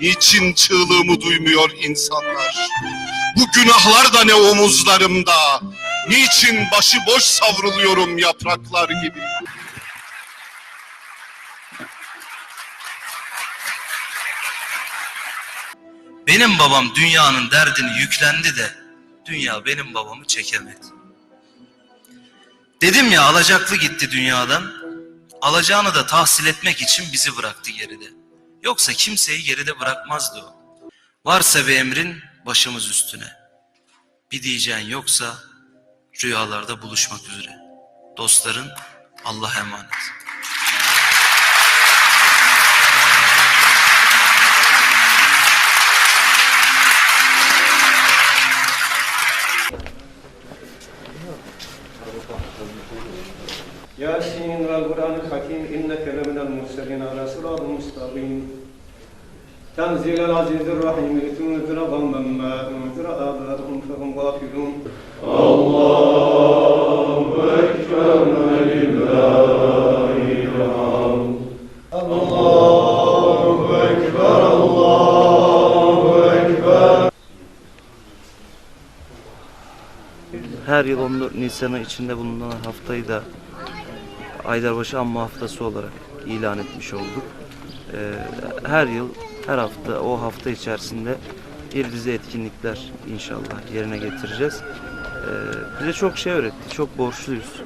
Niçin çığlığımı duymuyor insanlar? Bu günahlar da ne omuzlarımda? Niçin başıboş savruluyorum yapraklar gibi? Benim babam dünyanın derdini yüklendi de dünya benim babamı çekemedi. Dedim ya alacaklı gitti dünyadan. Alacağını da tahsil etmek için bizi bıraktı geride. Yoksa kimseyi geride bırakmazdı o. Varsa bir emrin başımız üstüne. Bir diyeceğin yoksa rüyalarda buluşmak üzere. Dostların Allah'a emanet. ياسين والقرآن الحكيم إنك لمن المرسلين على صراط مستقيم تنزيل العزيز الرحيم لتنذر قوما ما أنذر آباؤهم فهم غافلون Her yıl 14 Nisan'ı içinde bulunan haftayı da Aydarbaşı Anma Haftası olarak ilan etmiş olduk. Ee, her yıl, her hafta, o hafta içerisinde bir dizi etkinlikler inşallah yerine getireceğiz. Ee, bize çok şey öğretti, çok borçluyuz.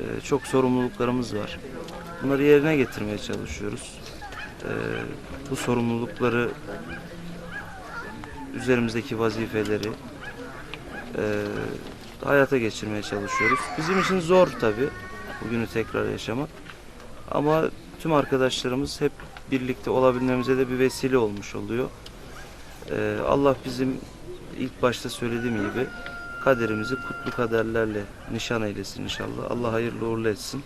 Ee, çok sorumluluklarımız var. Bunları yerine getirmeye çalışıyoruz. Bu sorumlulukları, üzerimizdeki vazifeleri, hayata geçirmeye çalışıyoruz. Bizim için zor tabii bugünü tekrar yaşamak. Ama tüm arkadaşlarımız hep birlikte olabilmemize de bir vesile olmuş oluyor. E, Allah bizim ilk başta söylediğim gibi kaderimizi kutlu kaderlerle nişan eylesin inşallah. Allah hayırlı uğurlu etsin.